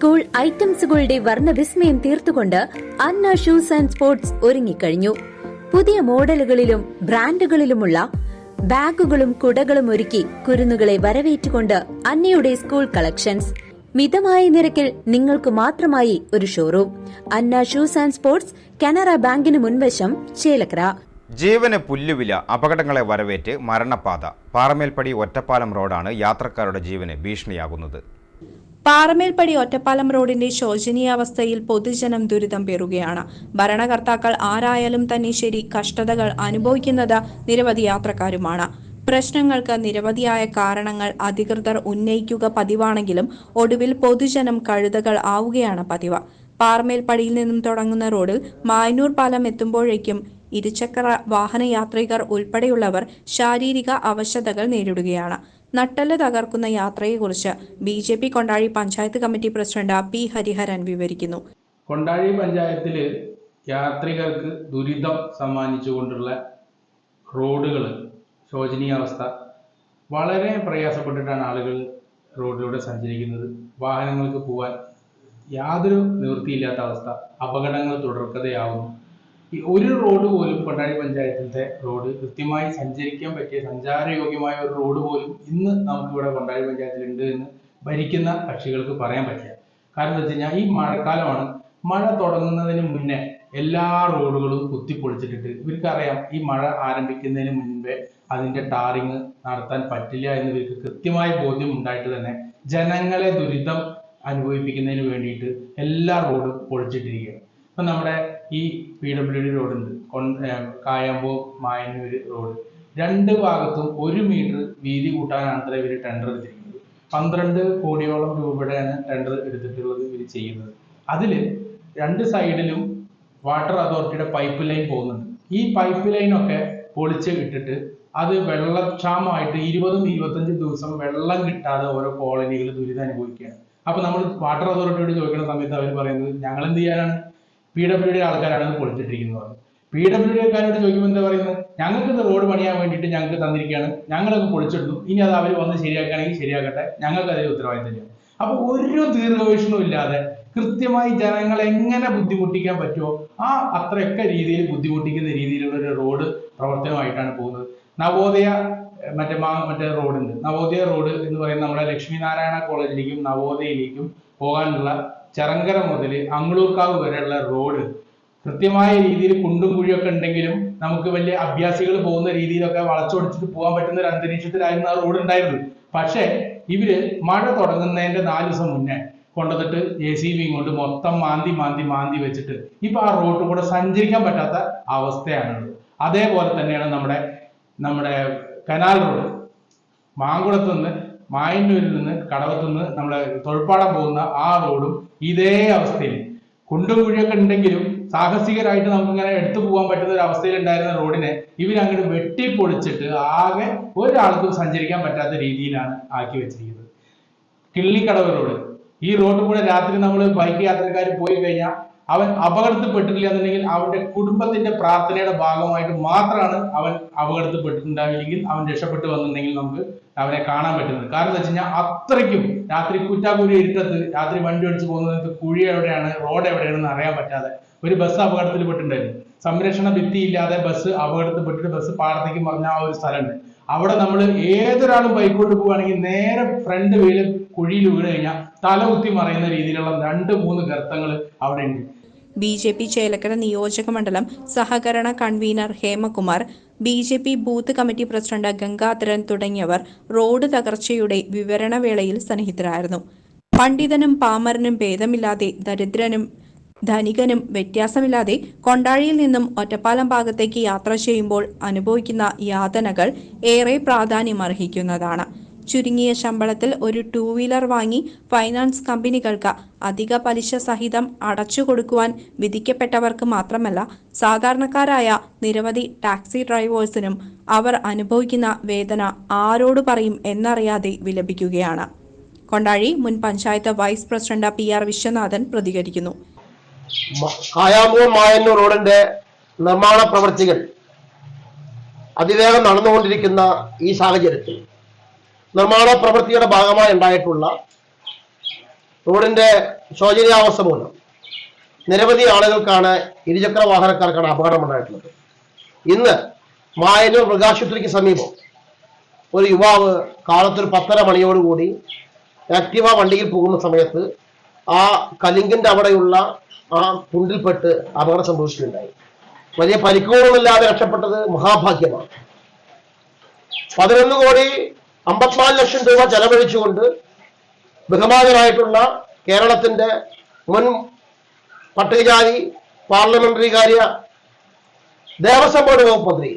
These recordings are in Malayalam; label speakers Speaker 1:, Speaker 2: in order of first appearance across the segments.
Speaker 1: സ്കൂൾ ഐറ്റംസുകളുടെ വർണവിസ്മയം തീർത്തുകൊണ്ട് അന്ന ഷൂസ് ആൻഡ് സ്പോർട്സ് ഒരുങ്ങിക്കഴിഞ്ഞു. പുതിയ മോഡലുകളിലും ബ്രാൻഡുകളിലുമുള്ള ബാഗുകളും കുടകളും ഒരുക്കി കുരുന്നുകളെ വരവേറ്റുകൊണ്ട് അന്നയുടെ സ്കൂൾ കളക്ഷൻസ്. മിതമായ നിരക്കിൽ നിങ്ങൾക്ക് മാത്രമായി ഒരു showroom. Anna shoes and sports Canara ബാങ്കിന് മുൻവശം ചേലക്കര.
Speaker 2: ജീവന് പുല്ലുവില അപകടങ്ങളെ വരവേറ്റ് മരണപാത പാറമേൽപ്പടി ഒറ്റപ്പാലം റോഡാണ് യാത്രക്കാരുടെ ജീവന് ഭീഷണിയാകുന്നത്.
Speaker 3: പാറമേൽപ്പടി ഒറ്റപ്പാലം റോഡിന്റെ ശോചനീയാവസ്ഥയിൽ പൊതുജനം ദുരിതം പേറുകയാണ്. ഭരണകർത്താക്കൾ ആരായാലും തന്നെ ശരി കഷ്ടതകൾ അനുഭവിക്കുന്നത് നിരവധി യാത്രക്കാരുമാണ്. പ്രശ്നങ്ങൾക്ക് നിരവധിയായ കാരണങ്ങൾ അധികൃതർ ഉന്നയിക്കുക പതിവാണെങ്കിലും ഒടുവിൽ പൊതുജനം കഴുതകൾ ആവുകയാണ് പതിവ്. പാറമേൽപ്പടിയിൽ നിന്നും തുടങ്ങുന്ന റോഡിൽ മായനൂർ പാലം എത്തുമ്പോഴേക്കും ഇരുചക്ര വാഹനയാത്രികർ ഉൾപ്പെടെയുള്ളവർ ശാരീരിക അവശതകൾ നേരിടുകയാണ്. നട്ടൽ തകർക്കുന്ന യാത്രയെക്കുറിച്ച് B J P Kondazhi panchayat committee president P Hariharan വിവരിക്കുന്നു.
Speaker 4: കൊണ്ടാഴി പഞ്ചായത്തിൽ യാത്രികർക്ക് ദുരിതം സമ്മാനിച്ചുകൊണ്ടുള്ള റോഡുകൾ ശോചനീയാവസ്ഥ വളരെ പ്രയാസപ്പെട്ടിട്ടാണ് ആളുകൾ റോഡിലൂടെ സഞ്ചരിക്കുന്നത്. വാഹനങ്ങൾക്ക് പോകാൻ യാതൊരു നിവൃത്തിയില്ലാത്ത അവസ്ഥ. അപകടങ്ങൾ തുടർക്കഥയാവുന്നു. ഈ ഒരു റോഡ് പോലും കൊണ്ടാഴി പഞ്ചായത്തിന്റെ റോഡ് കൃത്യമായി സഞ്ചരിക്കാൻ പറ്റിയ സഞ്ചാരയോഗ്യമായ ഒരു റോഡ് പോലും ഇന്ന് നമുക്കിവിടെ പഞ്ചായത്തിൽ പഞ്ചായത്തിലുണ്ട് എന്ന് ഭരിക്കുന്ന കക്ഷികൾക്ക് പറയാൻ പറ്റില്ല. കാരണം എന്താ വെച്ച് കഴിഞ്ഞാൽ ഈ മഴക്കാലമാണ്. മഴ തുടങ്ങുന്നതിന് മുന്നേ എല്ലാ റോഡുകളും കുത്തിപ്പൊളിച്ചിട്ടിട്ട് ഇവർക്കറിയാം ഈ മഴ ആരംഭിക്കുന്നതിന് മുൻപേ അതിന്റെ ടാറിങ് നടത്താൻ പറ്റില്ല എന്ന് ഇവർക്ക് കൃത്യമായ ബോധ്യം ഉണ്ടായിട്ട് തന്നെ ജനങ്ങളെ ദുരിതം അനുഭവിപ്പിക്കുന്നതിന് വേണ്ടിയിട്ട് എല്ലാ റോഡും പൊളിച്ചിട്ടിരിക്കുകയാണ്. ഇപ്പൊ നമ്മുടെ ഈ പി ഡബ്ല്യു ഡി റോഡുണ്ട് കായമ്പോ മായന്നൂര് റോഡ് രണ്ട് ഭാഗത്തും ഒരു മീറ്റർ വീതി കൂട്ടാനാണ് അത്ര ഇവർ ടെൻഡർ എടുത്തിരിക്കുന്നത്. പന്ത്രണ്ട് കോടിയോളം രൂപയുടെയാണ് ടെൻഡർ എടുത്തിട്ടുള്ളത് ഇവർ ചെയ്യുന്നത്. അതിൽ രണ്ട് സൈഡിലും വാട്ടർ അതോറിറ്റിയുടെ പൈപ്പ് ലൈൻ പോകുന്നുണ്ട്. ഈ പൈപ്പ് ലൈനൊക്കെ പൊളിച്ച് ഇട്ടിട്ട് അത് വെള്ളക്ഷാമമായിട്ട് ഇരുപതും ഇരുപത്തഞ്ചും ദിവസം വെള്ളം കിട്ടാതെ ഓരോ കോളനികൾ ദുരിതം അനുഭവിക്കുകയാണ്. അപ്പൊ നമ്മൾ വാട്ടർ അതോറിറ്റിയോട് ചോദിക്കുന്ന സമയത്ത് അവർ പറയുന്നത് ഞങ്ങൾ എന്ത് ചെയ്യാനാണ്? പി ഡബ്ല്യു ഡി ആൾക്കാരാണ് ഇത് പൊളിച്ചിട്ടിരിക്കുന്നത്. പി ഡബ്ല്യു ഡി ആൾക്കാരോട് ചോദിക്കുമ്പോൾ എന്താ പറയുന്നത്? ഞങ്ങൾക്ക് ഇത് റോഡ് പണിയാൻ വേണ്ടിയിട്ട് ഞങ്ങൾക്ക് തന്നിരിക്കുകയാണ്. ഞങ്ങളത് പൊളിച്ചിടുന്നു. ഇനി അത് അവർ വന്ന് ശരിയാക്കുകയാണെങ്കിൽ ശരിയാക്കട്ടെ ഞങ്ങൾക്ക് അതിൽ തന്നെയാണ് അപ്പൊ ഒരു ദീർഘവീക്ഷണവും ഇല്ലാതെ കൃത്യമായി ജനങ്ങളെ എങ്ങനെ ബുദ്ധിമുട്ടിക്കാൻ പറ്റുമോ ആ അത്രയൊക്കെ രീതിയിൽ ബുദ്ധിമുട്ടിക്കുന്ന രീതിയിലുള്ള ഒരു റോഡ് പ്രവർത്തനമായിട്ടാണ് പോകുന്നത്. നവോദയ മറ്റേ മാ മറ്റേ റോഡുണ്ട്. നവോദയ റോഡ് എന്ന് പറയുന്നത് നമ്മുടെ ലക്ഷ്മി നാരായണ കോളേജിലേക്കും നവോദയയിലേക്കും പോകാനുള്ള ചറങ്കര മുതൽ അങ്ങളൂർക്കാവ് വരെയുള്ള റോഡ് കൃത്യമായ രീതിയിൽ കുണ്ടും കുഴിയൊക്കെ ഉണ്ടെങ്കിലും നമുക്ക് വലിയ അഭ്യാസികൾ പോകുന്ന രീതിയിലൊക്കെ വളച്ചൊടിച്ചിട്ട് പോകാൻ പറ്റുന്ന ഒരു അന്തരീക്ഷത്തിലായിരുന്നു ആ റോഡ് ഉണ്ടായിരുന്നത്. പക്ഷേ ഇവർ മഴ തുടങ്ങുന്നതിന്റെ നാല് ദിവസം മുന്നേ കൊണ്ടുവന്നിട്ട് എ സി ബി കൊണ്ട് മൊത്തം മാന്തി മാന്തി മാന്തി വെച്ചിട്ട് ഇപ്പൊ ആ റോഡ് കൂടെ സഞ്ചരിക്കാൻ പറ്റാത്ത അവസ്ഥയാണുള്ളത്. അതേപോലെ തന്നെയാണ് നമ്മുടെ നമ്മുടെ കനാൽ റോഡ് മാങ്കുളത്ത് നിന്ന് മായന്നൂരിൽ നിന്ന് കടവത്ത് നിന്ന് നമ്മളെ തൊഴിൽപ്പാടം പോകുന്ന ആ റോഡും ഇതേ അവസ്ഥയിൽ. കുണ്ടും കുഴിയൊക്കെ ഉണ്ടെങ്കിലും സാഹസികരായിട്ട് നമുക്കിങ്ങനെ എടുത്തു പോകാൻ പറ്റുന്ന ഒരു അവസ്ഥയിൽ ഉണ്ടായിരുന്ന റോഡിനെ ഇവരങ്ങോട്ട് വെട്ടിപ്പൊളിച്ചിട്ട് ആകെ ഒരാൾക്കും സഞ്ചരിക്കാൻ പറ്റാത്ത രീതിയിലാണ് ആക്കി വെച്ചിരിക്കുന്നത്. കിള്ളിക്കടവ് റോഡ്. ഈ റോഡ് കൂടെ രാത്രി നമ്മൾ ബൈക്ക് യാത്രക്കാർ പോയി കഴിഞ്ഞാൽ അവൻ അപകടത്തിൽപ്പെട്ടിട്ടില്ല എന്നുണ്ടെങ്കിൽ അവന്റെ കുടുംബത്തിന്റെ പ്രാർത്ഥനയുടെ ഭാഗമായിട്ട് മാത്രമാണ് അവൻ അപകടത്തിൽപ്പെട്ടിട്ടുണ്ടാവില്ലെങ്കിൽ അവൻ രക്ഷപ്പെട്ടു വന്നിട്ടുണ്ടെങ്കിൽ നമുക്ക് അവനെ കാണാൻ പറ്റുന്നത്. കാരണം എന്താ വെച്ച് കഴിഞ്ഞാൽ അത്രയ്ക്കും രാത്രി കുറ്റാക്കുരി ഇരുട്ടത്ത് രാത്രി വണ്ടി ഓടിച്ച് പോകുന്നത് കുഴി എവിടെയാണ് റോഡ് എവിടെയാണെന്ന് അറിയാൻ പറ്റാതെ ഒരു ബസ് അപകടത്തിൽപ്പെട്ടിട്ടുണ്ടായിരുന്നു സംരക്ഷണ ഭിത്തി ഇല്ലാതെ ബസ് അപകടത്തിൽപ്പെട്ടിട്ട് ബസ് പാടത്തേക്ക് പറഞ്ഞ ആ ഒരു സ്ഥലമുണ്ട്. അവിടെ നമ്മൾ ഏതൊരാളും ബൈക്ക് കൊണ്ട് പോവുകയാണെങ്കിൽ നേരെ ഫ്രണ്ട് വീൽ കുഴിയിൽ വീണ് കഴിഞ്ഞാൽ തല കുത്തി മറയുന്ന രീതിയിലുള്ള രണ്ട് മൂന്ന് ഗർത്തങ്ങൾ അവിടെ ഉണ്ട്.
Speaker 3: ബി ജെ പി ചേലക്കര നിയോജക മണ്ഡലം സഹകരണ convener Hemakumar B J P booth committee president Gangadharan തുടങ്ങിയവർ റോഡ് തകർച്ചയുടെ വിവരണവേളയിൽ സന്നിഹിതരായിരുന്നു. പണ്ഡിതനും പാമരനും ഭേദമില്ലാതെ ദരിദ്രനും ധനികനും വ്യത്യാസമില്ലാതെ കൊണ്ടാഴിയിൽ നിന്നും ഒറ്റപ്പാലം ഭാഗത്തേക്ക് യാത്ര ചെയ്യുമ്പോൾ അനുഭവിക്കുന്ന യാതനകൾ ഏറെ പ്രാധാന്യമർഹിക്കുന്നതാണ്. ചുരുങ്ങിയ ശമ്പളത്തിൽ ഒരു ടൂ വീലർ വാങ്ങി ഫൈനാൻസ് കമ്പനികൾക്ക് അധിക പലിശ സഹിതം അടച്ചു കൊടുക്കുവാൻ വിധിക്കപ്പെട്ടവർക്ക് മാത്രമല്ല സാധാരണക്കാരായ നിരവധി ടാക്സി ഡ്രൈവേഴ്സിനും അവർ അനുഭവിക്കുന്ന വേദന ആരോട് പറയും എന്നറിയാതെ വിലപിക്കുകയാണ്. കൊണ്ടാഴി മുൻ panchayat vice president P R Viswanathan പ്രതികരിക്കുന്നു.
Speaker 5: റോഡിന്റെ നിർമ്മാണ പ്രവർത്തികൾ അതിവേഗം നടന്നുകൊണ്ടിരിക്കുന്ന ഈ സാഹചര്യത്തിൽ നിർമ്മാണ പ്രവൃത്തിയുടെ ഭാഗമായി ഉണ്ടായിട്ടുള്ള റോഡിന്റെ ശോചനീയാവസ്ഥ മൂലം നിരവധി ആളുകൾക്കാണ് ഇരുചക്ര വാഹനക്കാർക്കാണ് അപകടമുണ്ടായിട്ടുള്ളത്. ഇന്ന് മായനൂർ മൃഗാശുപത്രിക്ക് സമീപം ഒരു യുവാവ് കാലത്തൊരു പത്തര മണിയോടുകൂടി ആക്റ്റീവ വണ്ടിയിൽ പോകുന്ന സമയത്ത് ആ കലിങ്കിന്റെ അവിടെയുള്ള ആ കുണ്ടിൽപ്പെട്ട് അപകടം സംഭവിച്ചിട്ടുണ്ടായി. വലിയ പരിക്കുകളൊന്നുമില്ലാതെ രക്ഷപ്പെട്ടത് മഹാഭാഗ്യമാണ്. പതിനൊന്ന് കോടി അമ്പത്തിനാല് ലക്ഷം രൂപ ചെലവഴിച്ചുകൊണ്ട് ബഹുമാനരായിട്ടുള്ള കേരളത്തിന്റെ മുൻ പട്ടികജാതി പാർലമെന്ററി കാര്യ ദേവസ്വം ബോർഡ് വകുപ്പ് മന്ത്രി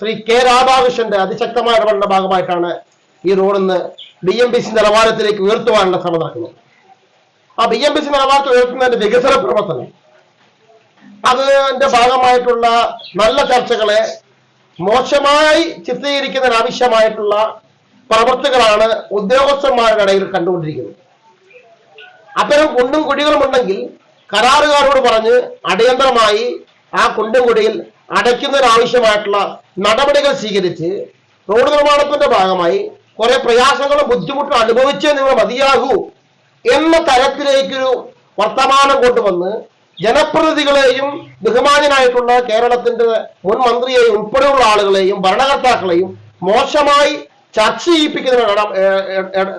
Speaker 5: ശ്രീ കെ രാധാകൃഷ്ണന്റെ അതിശക്തമായ ഇടപെടലിന്റെ ഭാഗമായിട്ടാണ് ഈ റോഡ് ഇന്ന് ബി എം ബി സി നിലവാരത്തിലേക്ക് ഉയർത്തുവാനുള്ള ശ്രമം നടക്കുന്നത്. ആ ബി എം ബി സി നിലവാരത്തിൽ ഉയർത്തുന്നതിന്റെ വികസന പ്രവർത്തനം. അതിന്റെ ഭാഗമായിട്ടുള്ള നല്ല ചർച്ചകളെ മോശമായി ചിത്രീകരിക്കുന്നതിന് ആവശ്യമായിട്ടുള്ള പ്രവർത്തികളാണ് ഉദ്യോഗസ്ഥന്മാരുടെ ഇടയിൽ കണ്ടുകൊണ്ടിരിക്കുന്നത്. അത്തരം കുണ്ടും കുടികളും ഉണ്ടെങ്കിൽ കരാറുകാരോട് പറഞ്ഞ് അടിയന്തരമായി ആ കുണ്ടും കുടിയിൽ അടയ്ക്കുന്നതിനാവശ്യമായിട്ടുള്ള നടപടികൾ സ്വീകരിച്ച് റോഡ് നിർമ്മാണത്തിന്റെ ഭാഗമായി കുറെ പ്രയാസങ്ങളും ബുദ്ധിമുട്ടും അനുഭവിച്ചേ നിങ്ങൾ മതിയാകൂ എന്ന തരത്തിലേക്കൊരു വർത്തമാനം കൊണ്ടുവന്ന് ജനപ്രതിനിധികളെയും ബഹുമാനനായിട്ടുള്ള കേരളത്തിന്റെ മുൻ മന്ത്രിയെയും ഉൾപ്പെടെയുള്ള ആളുകളെയും ഭരണകർത്താക്കളെയും മോശമായി ചർച്ച ചെയ്യിപ്പിക്കുന്ന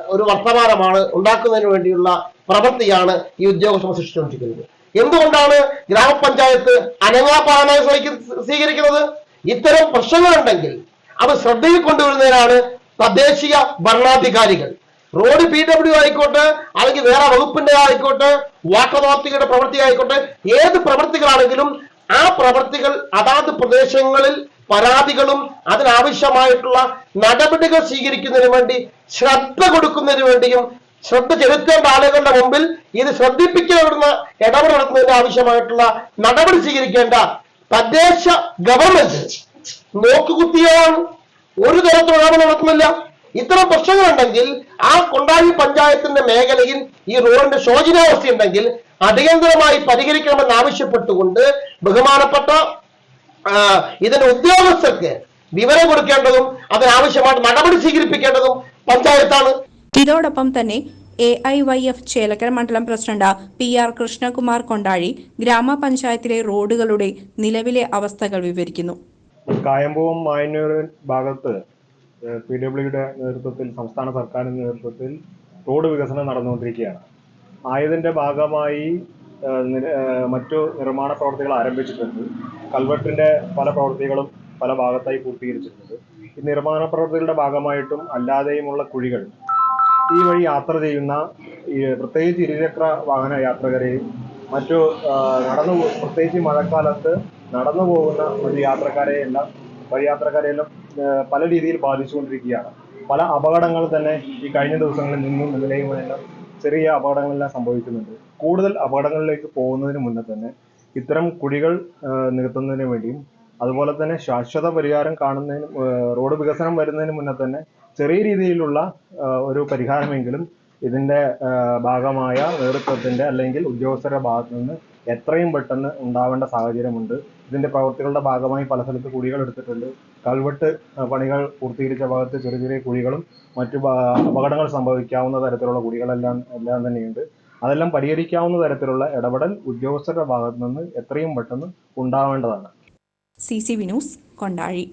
Speaker 5: ഒരു വർത്തമാനമാണ് ഉണ്ടാക്കുന്നതിന് വേണ്ടിയുള്ള പ്രവൃത്തിയാണ് ഈ ഉദ്യോഗസ്ഥർ സൃഷ്ടിച്ചുകൊണ്ടിരിക്കുന്നത്. എന്തുകൊണ്ടാണ് ഗ്രാമപഞ്ചായത്ത് അനങ്ങാപാലമായി സ്വീക- സ്വീകരിക്കുന്നത്? ഇത്തരം പ്രശ്നങ്ങളുണ്ടെങ്കിൽ അത് ശ്രദ്ധയിൽ കൊണ്ടുവരുന്നതിനാണ് തദ്ദേശീയ ഭരണാധികാരികൾ. റോഡ് പി ഡബ്ല്യു ആയിക്കോട്ടെ അല്ലെങ്കിൽ വേറെ വകുപ്പിന്റെ ആയിക്കോട്ടെ വാട്ടർ അതോറിറ്റിയുടെ പ്രവൃത്തി ആയിക്കോട്ടെ ഏത് പ്രവൃത്തികളാണെങ്കിലും ആ പ്രവൃത്തികൾ അതാത് പ്രദേശങ്ങളിൽ പരാതികളും അതിനാവശ്യമായിട്ടുള്ള നടപടികൾ സ്വീകരിക്കുന്നതിന് വേണ്ടി ശ്രദ്ധ കൊടുക്കുന്നതിന് വേണ്ടിയും ശ്രദ്ധ ചെലുത്തേണ്ട ആളുകളുടെ മുമ്പിൽ ഇത് ശ്രദ്ധിപ്പിക്കപ്പെടുന്ന ഇടപെടൽ നടത്തുന്നതിന് ആവശ്യമായിട്ടുള്ള നടപടി സ്വീകരിക്കേണ്ട തദ്ദേശ ഗവൺമെന്റ് നോക്കുകുത്തിയാണ്. ഒരു തരത്തിലുള്ള ഇടപെടൽ നടത്തുന്നില്ല. ഇത്തരം പ്രശ്നങ്ങളുണ്ടെങ്കിൽ ആ കൊണ്ടാഴി പഞ്ചായത്തിന്റെ മേഖലയിൽ ഈ റോഡിന്റെ ശോചനാവസ്ഥ ഉണ്ടെങ്കിൽ അടിയന്തരമായി പരിഹരിക്കണമെന്ന് ആവശ്യപ്പെട്ടുകൊണ്ട് ബഹുമാനപ്പെട്ട ഇതിന്റെ ഉദ്യോഗസ്ഥർക്ക് വിവരം കൊടുക്കേണ്ടതും അതിനാവശ്യമായിട്ട് നടപടി സ്വീകരിപ്പിക്കേണ്ടതും പഞ്ചായത്താണ്.
Speaker 3: ഇതോടൊപ്പം തന്നെ A I Y F Chelakkara മണ്ഡലം president P R Krishnakumar Kondazhi ഗ്രാമപഞ്ചായത്തിലെ റോഡുകളുടെ നിലവിലെ അവസ്ഥകൾ വിവരിക്കുന്നു.
Speaker 6: കായംപൂവും മായന്നൂർ ഭാഗത്ത് പി ഡബ്ല്യുടെ നേതൃത്വത്തിൽ സംസ്ഥാന സർക്കാരിന്റെ നേതൃത്വത്തിൽ റോഡ് വികസനം നടന്നുകൊണ്ടിരിക്കുകയാണ്. ആയതിന്റെ ഭാഗമായി മറ്റു നിർമ്മാണ പ്രവർത്തികൾ ആരംഭിച്ചിട്ടുണ്ട്. കൽവെട്ടിന്റെ പല പ്രവൃത്തികളും പല ഭാഗത്തായി പൂർത്തീകരിച്ചിട്ടുണ്ട്. ഈ നിർമ്മാണ പ്രവർത്തികളുടെ ഭാഗമായിട്ടും അല്ലാതെയുമുള്ള കുഴികൾ ഈ വഴി യാത്ര ചെയ്യുന്ന ഈ പ്രത്യേകിച്ച് ഇരുചക്ര വാഹന യാത്രക്കാരെയും മറ്റു നടന്നു പ്രത്യേകിച്ച് മഴക്കാലത്ത് നടന്നു പോകുന്ന ഒരു യാത്രക്കാരെയെല്ലാം വഴിയാത്രക്കാരെയെല്ലാം യാത്രക്കാരെയെല്ലാം പല രീതിയിൽ ബാധിച്ചുകൊണ്ടിരിക്കുകയാണ്. പല അപകടങ്ങൾ തന്നെ ഈ കഴിഞ്ഞ ദിവസങ്ങളിൽ നിന്നും ഇന്നലെയുമെല്ലാം ചെറിയ അപകടങ്ങളെല്ലാം സംഭവിക്കുന്നുണ്ട്. കൂടുതൽ അപകടങ്ങളിലേക്ക് പോകുന്നതിന് മുന്നേ തന്നെ ഇത്തരം കുഴികൾ നികത്തുന്നതിന് വേണ്ടിയും അതുപോലെ തന്നെ ശാശ്വത പരിഹാരം കാണുന്നതിന് റോഡ് വികസനം വരുന്നതിന് മുന്നേ തന്നെ ചെറിയ രീതിയിലുള്ള ഒരു പരിഹാരമെങ്കിലും ഇതിന്റെ ഭാഗമായ നേതൃത്വത്തിന്റെ അല്ലെങ്കിൽ ഉദ്യോഗസ്ഥരുടെ ഭാഗത്തു നിന്ന് എത്രയും പെട്ടെന്ന് ഉണ്ടാവേണ്ട സാഹചര്യമുണ്ട്. ഇതിന്റെ പ്രവർത്തികളുടെ ഭാഗമായി പല സ്ഥലത്ത് കുഴികൾ എടുത്തിട്ടുണ്ട്. കൽവെട്ട് പണികൾ പൂർത്തീകരിച്ച ഭാഗത്ത് ചെറിയ ചെറിയ കുഴികളും മറ്റു അപകടങ്ങൾ സംഭവിക്കാവുന്ന തരത്തിലുള്ള കുഴികളെല്ലാം എല്ലാം തന്നെയുണ്ട്. അതെല്ലാം പരിഹരിക്കാവുന്ന തരത്തിലുള്ള ഇടപെടൽ ഉദ്യോഗസ്ഥരുടെ ഭാഗത്തു നിന്ന് എത്രയും പെട്ടെന്ന് ഉണ്ടാവേണ്ടതാണ്.
Speaker 3: C C V news Kondazhi.